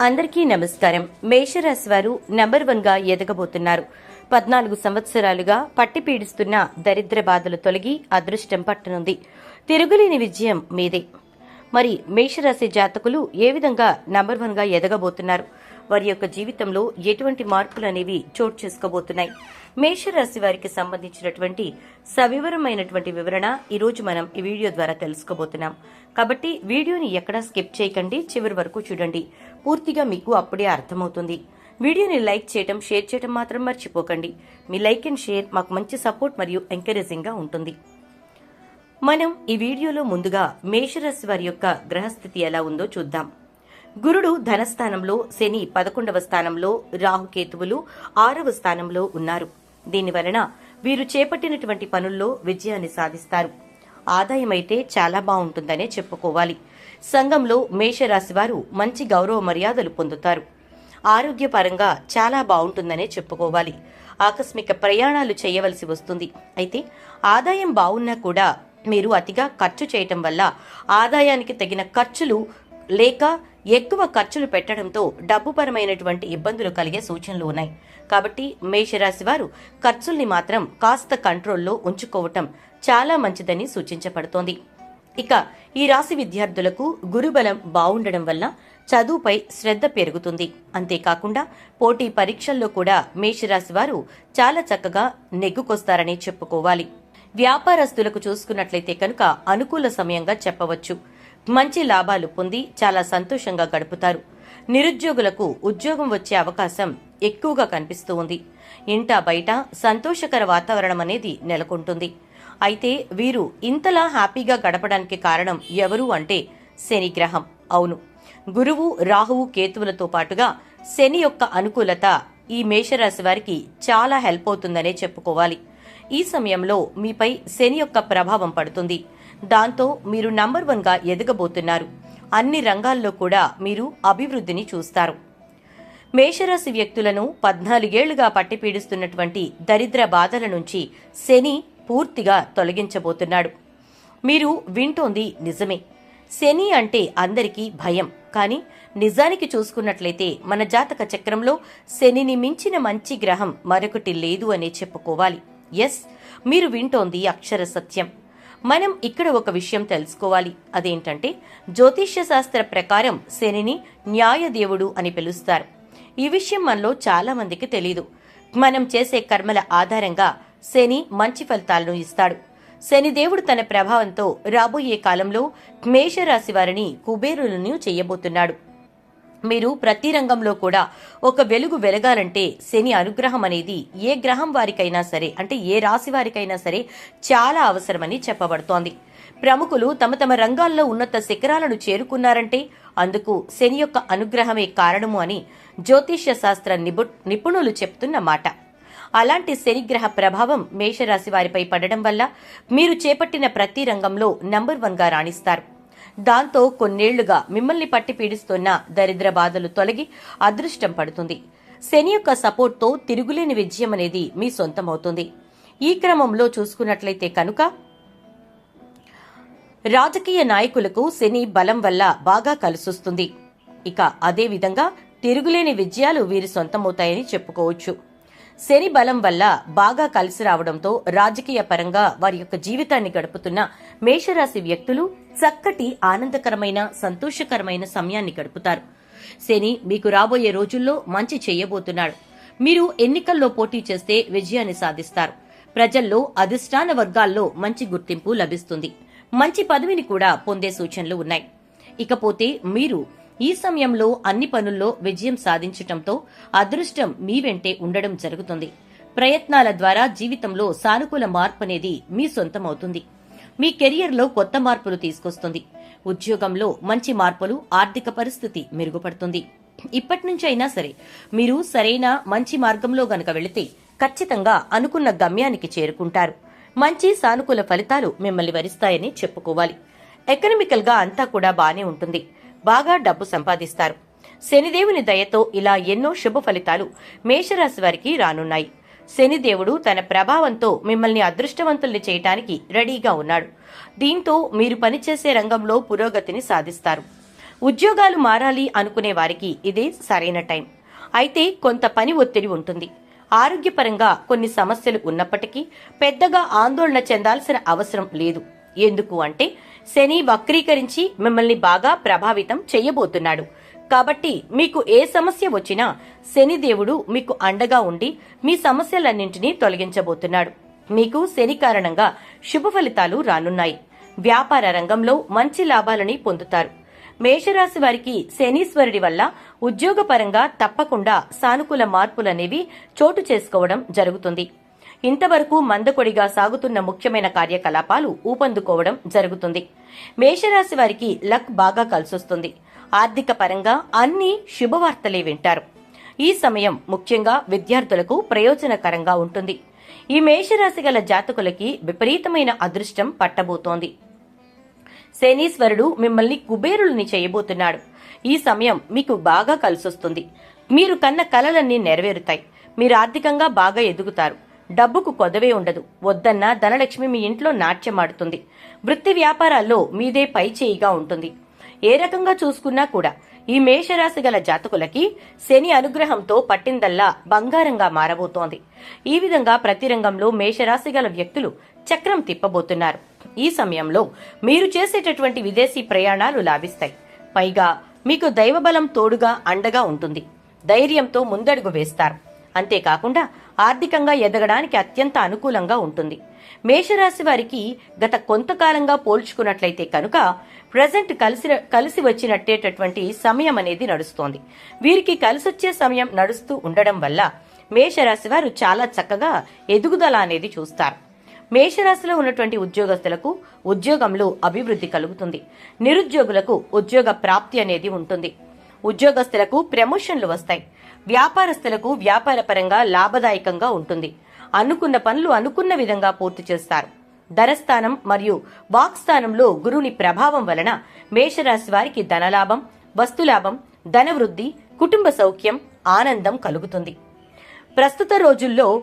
అందరికీ నమస్కారం. మేషరాశి వారు నెంబర్ వన్గా ఎదగబోతున్నారు. పద్నాలుగు సంవత్సరాలుగా పట్టి పీడిస్తున్న దరిద్ర బాధలు తొలగి అదృష్టం పట్టనుంది. తిరుగులేని విజయం మీదే. మరి మేషరాశి జాతకులు ఏ విధంగా నంబర్ వన్గా ఎదగబోతున్నారు? వారి యొక్క జీవితంలో ఎటువంటి మార్పులు అనేవి చోటు చేసుకోబోతున్నాయి. మేషరాశి వారికి సంబంధించినటువంటి సవివరమైనటువంటి వివరణ ఈ రోజు మనం ఈ వీడియో ద్వారా తెలుసుకోబోతున్నాం. కాబట్టి వీడియోని ఎక్కడా స్కిప్ చేయకండి చివరి వరకు చూడండి. పూర్తిగా మీకు అప్పుడే అర్థమవుతుంది. వీడియోని లైక్ చేయడం షేర్ చేయడం మాత్రం మర్చిపోకండి. మీ లైక్ అండ్ షేర్ మాకు మంచి సపోర్ట్ మరియు ఎంకరేజింగ్గా ఉంటుంది. మనం ఈ వీడియోలో ముందుగా మేషరాశి వారి యొక్క గ్రహస్థితి ఎలా ఉందో చూద్దాం. గురుడు ధనస్థానంలో శని పదకొండవ స్థానంలో రాహుకేతువులు ఆరవ స్థానంలో ఉన్నారు. దీని వలన వీరు చేపట్టినటువంటి పనుల్లో విజయాన్ని సాధిస్తారు. ఆదాయం అయితే చాలా బాగుంటుందనే చెప్పుకోవాలి. సంఘంలో మేషరాశి వారు మంచి గౌరవ మర్యాదలు పొందుతారు. ఆరోగ్యపరంగా చాలా బాగుంటుందనే చెప్పుకోవాలి. ఆకస్మిక ప్రయాణాలు చేయవలసి వస్తుంది. అయితే ఆదాయం బాగున్నా కూడా మీరు అతిగా ఖర్చు చేయటం వల్ల ఆదాయానికి తగిన ఖర్చులు లేక ఎక్కువ ఖర్చులు పెట్టడంతో డబ్బుపరమైనటువంటి ఇబ్బందులు కలిగే సూచనలు ఉన్నాయి. కాబట్టి మేషరాశి వారు ఖర్చుల్ని మాత్రం కాస్త కంట్రోల్లో ఉంచుకోవటం చాలా మంచిదని సూచించబడుతోంది. ఇక ఈ రాశి విద్యార్థులకు గురుబలం బాగుండడం వల్ల చదువుపై శ్రద్ధ పెరుగుతుంది. అంతేకాకుండా పోటీ పరీక్షల్లో కూడా మేషరాశి వారు చాలా చక్కగా నెగ్గుకొస్తారని చెప్పుకోవాలి. వ్యాపారస్తులకు చూసుకున్నట్లయితే కనుక అనుకూల సమయంగా చెప్పవచ్చు. మంచి లాభాలు పొంది చాలా సంతోషంగా గడుపుతారు. నిరుద్యోగులకు ఉద్యోగం వచ్చే అవకాశం ఎక్కువగా కనిపిస్తూ ఉంది. ఇంట బయట సంతోషకర వాతావరణం అనేది నెలకొంటుంది. అయితే వీరు ఇంతలా హ్యాపీగా గడపడానికి కారణం ఎవరు అంటే శనిగ్రహం. అవును గురువు రాహువు కేతువులతో పాటుగా శని యొక్క అనుకూలత ఈ మేషరాశి వారికి చాలా హెల్ప్ అవుతుందనే చెప్పుకోవాలి. ఈ సమయంలో మీపై శని యొక్క ప్రభావం పడుతుంది. దాంతో మీరు నంబర్ వన్గా ఎదగబోతున్నారు. అన్ని రంగాల్లో కూడా మీరు అభివృద్ధిని చూస్తారు. మేషరాశి వ్యక్తులను పద్నాలుగేళ్ళుగా పట్టిపీడిస్తున్నటువంటి దరిద్ర బాధల నుంచి శని పూర్తిగా తొలగించబోతున్నాడు. మీరు వింటోంది నిజమే. శని అంటే అందరికీ భయం. కానీ నిజానికి చూసుకున్నట్లయితే మన జాతక చక్రంలో శనిని మించిన మంచి గ్రహం మరొకటి లేదు అనే చెప్పుకోవాలి. ఎస్ మీరు వింటోంది అక్షర సత్యం. మనం ఇక్కడ ఒక విషయం తెలుసుకోవాలి. అదేంటంటే జ్యోతిష్య శాస్త్ర ప్రకారం శనిని న్యాయదేవుడు అని పిలుస్తారు. ఈ విషయం మనలో చాలా మందికి తెలీదు. మనం చేసే కర్మల ఆధారంగా శని మంచి ఫలితాలను ఇస్తాడు. శనిదేవుడు తన ప్రభావంతో రాబోయే కాలంలో మేషరాశి వారిని కుబేరులను చేయబోతున్నాడు. మీరు ప్రతి రంగంలో కూడా ఒక వెలుగు వెలగాలంటే శని అనుగ్రహం అనేది ఏ గ్రహం వారికైనా సరే అంటే ఏ రాశి వారికైనా సరే చాలా అవసరమని చెప్పబడుతోంది. ప్రముఖులు తమ తమ రంగాల్లో ఉన్నత శిఖరాలను చేరుకున్నారంటే అందుకు శని యొక్క అనుగ్రహమే కారణము అని జ్యోతిష్య శాస్త్ర నిపు నిపుణులు చెప్తున్న మాట. అలాంటి శనిగ్రహ ప్రభావం మేషరాశి వారిపై పడడం వల్ల మీరు చేపట్టిన ప్రతి రంగంలో నంబర్ వన్గా రాణిస్తారు. దాంతో కొన్నేళ్ళుగా మిమ్మల్ని పట్టి పీడిస్తున్న దరిద్ర బాధలు తొలగి అదృష్టం పడుతుంది. శని యొక్క సపోర్ట్తో తిరుగులేని విజయం అనేది మీ సొంతమవుతుంది. ఈ క్రమంలో చూసుకున్నట్లయితే కనుక రాజకీయ నాయకులకు శని బలం వల్ల బాగా కలిసొస్తుంది. ఇక అదేవిధంగా తిరుగులేని విజయాలు వీరి సొంతమవుతాయని చెప్పుకోవచ్చు. శని బలం వల్ల బాగా కలిసి రావడంతో రాజకీయ పరంగా వారి యొక్క జీవితాన్ని గడుపుతున్న మేషరాశి వ్యక్తులు చక్కటి ఆనందకరమైన సంతోషకరమైన సమయాన్ని గడుపుతారు. శని మీకు రాబోయే రోజుల్లో మంచి చేయబోతున్నాడు. మీరు ఎన్నికల్లో పోటీ చేస్తే విజయాన్ని సాధిస్తారు. ప్రజల్లో అధిష్టాన వర్గాల్లో మంచి గుర్తింపు లభిస్తుంది. మంచి పదవిని కూడా పొందే సూచనలు ఉన్నాయి. ఇకపోతే మీరు ఈ సమయంలో అన్ని పనుల్లో విజయం సాధించటంతో అదృష్టం మీ వెంటే ఉండడం జరుగుతుంది. ప్రయత్నాల ద్వారా జీవితంలో సానుకూల మార్పు అనేది మీ సొంతమవుతుంది. మీ కెరియర్లో కొత్త మార్పులు తీసుకొస్తుంది. ఉద్యోగంలో మంచి మార్పులు ఆర్థిక పరిస్థితి మెరుగుపడుతుంది. ఇప్పటి నుంచి అయినా సరే మీరు సరైన మంచి మార్గంలో గనక వెళితే ఖచ్చితంగా అనుకున్న గమ్యానికి చేరుకుంటారు. మంచి సానుకూల ఫలితాలు మిమ్మల్ని వరిస్తాయని చెప్పుకోవాలి. ఎకనమికల్గా అంతా కూడా బానే ఉంటుంది. బాగా డబ్బు సంపాదిస్తారు. శనిదేవుని దయతో ఇలా ఎన్నో శుభ ఫలితాలు మేషరాశి వారికి రానున్నాయి. శనిదేవుడు తన ప్రభావంతో మిమ్మల్ని అదృష్టవంతుల్ని చేయటానికి రెడీగా ఉన్నాడు. దీంతో మీరు పనిచేసే రంగంలో పురోగతిని సాధిస్తారు. ఉద్యోగాలు మారాలి అనుకునే వారికి ఇదే సరైన టైం. అయితే కొంత పని ఒత్తిడి ఉంటుంది. ఆరోగ్యపరంగా కొన్ని సమస్యలు ఉన్నప్పటికీ పెద్దగా ఆందోళన చెందాల్సిన అవసరం లేదు. ఎందుకు అంటే శని వక్రీకరించి మిమ్మల్ని బాగా ప్రభావితం చేయబోతున్నాడు. కాబట్టి మీకు ఏ సమస్య వచ్చినా శని దేవుడు మీకు అండగా ఉండి మీ సమస్యలన్నింటినీ తొలగించబోతున్నాడు. మీకు శని కారణంగా శుభ ఫలితాలు రానున్నాయి. వ్యాపార రంగంలో మంచి లాభాలని పొందుతారు. మేషరాశి వారికి శనీశ్వరుడి వల్ల ఉద్యోగపరంగా తప్పకుండా సానుకూల మార్పులనేవి చోటు చేసుకోవడం జరుగుతుంది. ఇంతవరకు మందకొడిగా సాగుతున్న ముఖ్యమైన కార్యకలాపాలు ఊపందుకోవడం జరుగుతుంది. మేషరాశి వారికి లక్ బాగా కలిసొస్తుంది. ఆర్థిక పరంగా అన్ని శుభవార్తలే వింటారు. ఈ సమయం ముఖ్యంగా విద్యార్థులకు ప్రయోజనకరంగా ఉంటుంది. ఈ మేషరాశి గల జాతకులకి విపరీతమైన అదృష్టం పట్టబోతోంది. శనీశ్వరుడు మిమ్మల్ని కుబేరుల్ని చేయబోతున్నాడు. ఈ సమయం మీకు బాగా కలిసొస్తుంది. మీరు కన్న కలలన్నీ నెరవేరుతాయి. మీరు ఆర్థికంగా బాగా ఎదుగుతారు. డబ్బుకు కొదవే ఉండదు. వద్దన్న ధనలక్ష్మి మీ ఇంట్లో నాట్యమాడుతుంది వృత్తి వ్యాపారాల్లో మీదే పై చేయిగా ఉంటుంది. ఏ రకంగా చూసుకున్నా కూడా ఈ మేషరాశి గల జాతకులకి శని అనుగ్రహంతో పట్టిందల్లా బంగారంగా మారబోతోంది. ఈ విధంగా ప్రతి రంగంలో మేషరాశి గల వ్యక్తులు చక్రం తిప్పబోతున్నారు. ఈ సమయంలో మీరు చేసేటటువంటి విదేశీ ప్రయాణాలు లాభిస్తాయి. పైగా మీకు దైవబలం తోడుగా అండగా ఉంటుంది. ధైర్యంతో ముందడుగు వేస్తారు. అంతేకాకుండా ఆర్థికంగా ఎదగడానికి అత్యంత అనుకూలంగా ఉంటుంది. మేషరాశి వారికి గత కొంతకాలంగా పోల్చుకున్నట్లయితే కనుక ప్రజెంట్ కలిసి కలిసి వచ్చినట్టేటటువంటి సమయం అనేది నడుస్తోంది. వీరికి కలిసొచ్చే సమయం నడుస్తూ ఉండడం వల్ల మేషరాశి వారు చాలా చక్కగా ఎదుగుదల అనేది చూస్తారు. మేషరాశిలో ఉన్నటువంటి ఉద్యోగస్తులకు ఉద్యోగంలో అభివృద్ధి కలుగుతుంది. నిరుద్యోగులకు ఉద్యోగ ప్రాప్తి అనేది ఉంటుంది. ఉద్యోగస్తులకు ప్రమోషన్లు వస్తాయి. వ్యాపారస్తులకు వ్యాపారపరంగా లాభదాయకంగా ఉంటుంది. అనుకున్న పనులు అనుకున్న విధంగా పూర్తి చేస్తారు. ధనస్థానం మరియు వాక్స్థానంలో గురుని ప్రభావం వలన మేషరాశి వారికి ధనలాభం వస్తులాభం ధనవృద్ధి కుటుంబ సౌఖ్యం ఆనందం కలుగుతుంది. ప్రస్తుత రోజుల్లో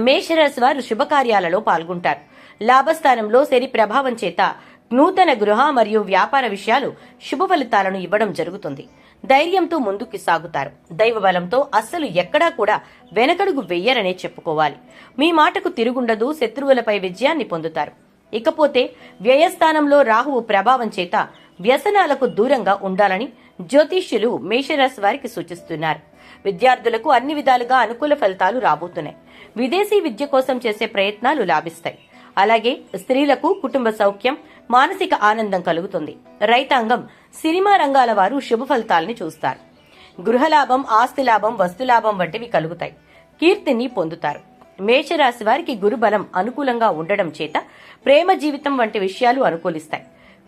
మేషరాశి వారు శుభకార్యాలలో పాల్గొంటారు. లాభస్థానంలో శని ప్రభావం చేత నూతన గృహ మరియు వ్యాపార విషయాలు శుభ ఫలితాలను ఇవ్వడం జరుగుతుంది. ధైర్యంతో ముందుకు సాగుతారు. దైవబలంతో అస్సలు ఎక్కడా కూడా వెనకడుగు వెయ్యరనే చెప్పుకోవాలి. మీ మాటకు తిరుగుండదు శత్రువులపై విజయాన్ని పొందుతారు. ఇకపోతే వ్యయస్థానంలో రాహువు ప్రభావం చేత వ్యసనాలకు దూరంగా ఉండాలని జ్యోతిష్యులు మేషరాశి వారికి సూచిస్తున్నారు. విద్యార్థులకు అన్ని విధాలుగా అనుకూల ఫలితాలు రాబోతున్నాయి. విదేశీ విద్య కోసం చేసే ప్రయత్నాలు లాభిస్తాయి. అలాగే స్త్రీలకు కుటుంబ సౌఖ్యం మానసిక ఆనందం కలుగుతుంది. రైతాంగం సినిమా రంగాల వారు శుభ ఫలితాలని చూస్తారు. గృహలాభం ఆస్తి లాభం వస్తులాభం వంటివి కలుగుతాయి. కీర్తిని పొందుతారు. మేషరాశి వారికి గురుబలం అనుకూలంగా ఉండడం చేత ప్రేమ జీవితం వంటి విషయాలు అనుకూలిస్తాయి.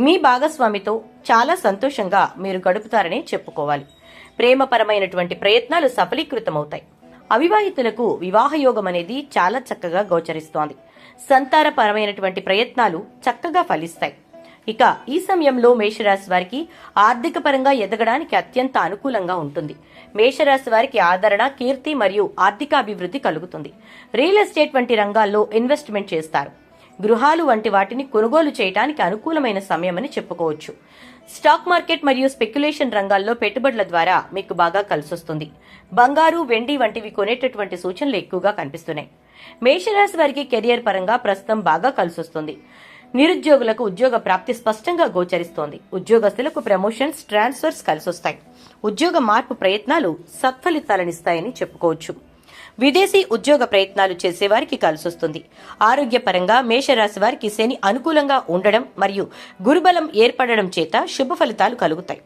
మీ భాగస్వామితో చాలా సంతోషంగా మీరు గడుపుతారనే చెప్పుకోవాలి. ప్రేమపరమైనటువంటి ప్రయత్నాలు సఫలీకృతమవుతాయి. అవివాహితులకు వివాహయోగం అనేది చాలా చక్కగా గోచరిస్తోంది. సంతానపరమైనటువంటి ప్రయత్నాలు చక్కగా ఫలిస్తాయి. ఇక ఈ సమయంలో మేషరాశి వారికి ఆర్థిక పరంగా ఎదగడానికి అత్యంత అనుకూలంగా ఉంటుంది. మేషరాశి వారికి ఆదరణ కీర్తి మరియు ఆర్థిక అభివృద్ధి కలుగుతుంది. రియల్ ఎస్టేట్ వంటి రంగాల్లో ఇన్వెస్ట్మెంట్ చేస్తారు. గృహాలు వంటి వాటిని కొనుగోలు చేయడానికి అనుకూలమైన సమయమని చెప్పుకోవచ్చు. స్టాక్ మార్కెట్ మరియు స్పెక్యులేషన్ రంగాల్లో పెట్టుబడుల ద్వారా మీకు బాగా కలిసొస్తుంది. బంగారు వెండి వంటివి కొనేటటువంటి సూచనలు ఎక్కువగా కనిపిస్తున్నాయి. మేషరాశి వారికి కెరియర్ పరంగా ప్రస్తుతం బాగా కలిసొస్తుంది. నిరుద్యోగులకు ఉద్యోగ ప్రాప్తి స్పష్టంగా గోచరిస్తోంది. ఉద్యోగస్తులకు ప్రమోషన్స్ ట్రాన్స్ఫర్స్ కలిసొస్తాయి. ఉద్యోగ మార్పు ప్రయత్నాలు సత్ఫలితాలనిస్తాయని చెప్పుకోవచ్చు. విదేశీ ఉద్యోగ ప్రయత్నాలు చేసేవారికి కలిసొస్తుంది. ఆరోగ్యపరంగా మేషరాశి వారికి శని అనుకూలంగా ఉండడం మరియు గురుబలం ఏర్పడడం చేత శుభ ఫలితాలు కలుగుతాయి.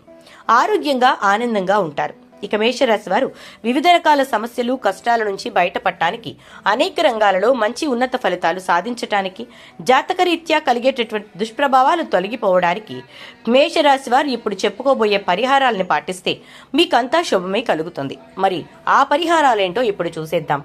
ఆరోగ్యంగా ఆనందంగా ఉంటారు. ఇక మేషరాశి వారు వివిధ రకాల సమస్యలు కష్టాల నుంచి బయటపడటానికి అనేక రంగాలలో మంచి ఉన్నత ఫలితాలు సాధించటానికి జాతకరీత్యా కలిగేటటువంటి దుష్ప్రభావాలు తొలగిపోవడానికి మేషరాశి వారు ఇప్పుడు చెప్పుకోబోయే పరిహారాలను పాటిస్తే మీకంతా శుభమే కలుగుతుంది. మరి ఆ పరిహారాలేంటో ఇప్పుడు చూసేద్దాం.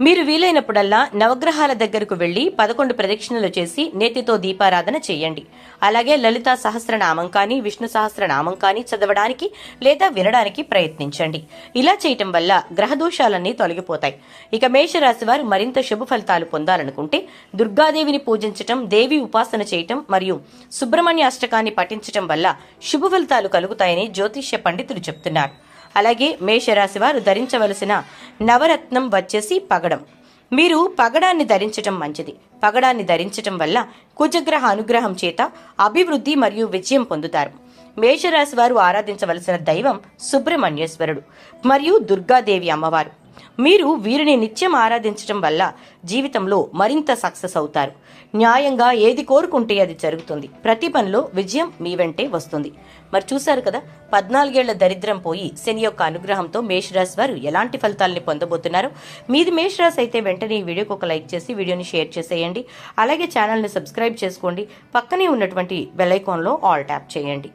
మీరు వీలైనప్పుడల్లా నవగ్రహాల దగ్గరకు వెళ్ళి పదకొండు ప్రదక్షిణలు చేసి నేతితో దీపారాధన చేయండి. అలాగే లలితా సహస్రనామం కానీ విష్ణు సహస్రనామం కానీ చదవడానికి లేదా వినడానికి ప్రయత్నించండి. ఇలా చేయటం వల్ల గ్రహదోషాలన్నీ తొలగిపోతాయి. ఇక మేషరాశి వారు మరింత శుభ ఫలితాలు పొందాలనుకుంటే దుర్గాదేవిని పూజించటం దేవి ఉపాసన చేయటం మరియు సుబ్రహ్మణ్య అష్టకాన్ని పఠించటం వల్ల శుభ ఫలితాలు కలుగుతాయని జ్యోతిష్య పండితులు చెప్తున్నారు. అలాగే మేషరాశి వారు ధరించవలసిన నవరత్నం వచ్చేసి పగడం. మీరు పగడాన్ని ధరించటం మంచిది. పగడాన్ని ధరించటం వల్ల కుజగ్రహ అనుగ్రహం చేత అభివృద్ధి మరియు విజయం పొందుతారు. మేషరాశి వారు ఆరాధించవలసిన దైవం సుబ్రహ్మణ్యేశ్వరుడు మరియు దుర్గాదేవి అమ్మవారు. మీరు వీరిని నిత్యం ఆరాధించటం వల్ల జీవితంలో మరింత సక్సెస్ అవుతారు. న్యాయంగా ఏది కోరుకుంటే అది జరుగుతుంది. ప్రతి పనిలో విజయం మీ వెంటే వస్తుంది. మరి చూశారు కదా పద్నాలుగేళ్ళ దరిద్రం పోయి శని యొక్క అనుగ్రహంతో మేషరాశి వారు ఎలాంటి ఫలితాలని పొందబోతున్నారు? మీది మేషరాశి అయితే వెంటనే ఈ వీడియోకి ఒక లైక్ చేసి వీడియోని షేర్ చేసేయండి. అలాగే ఛానల్ని సబ్స్క్రైబ్ చేసుకోండి. పక్కనే ఉన్నటువంటి బెల్ ఐకాన్లో ఆల్ ట్యాప్ చేయండి.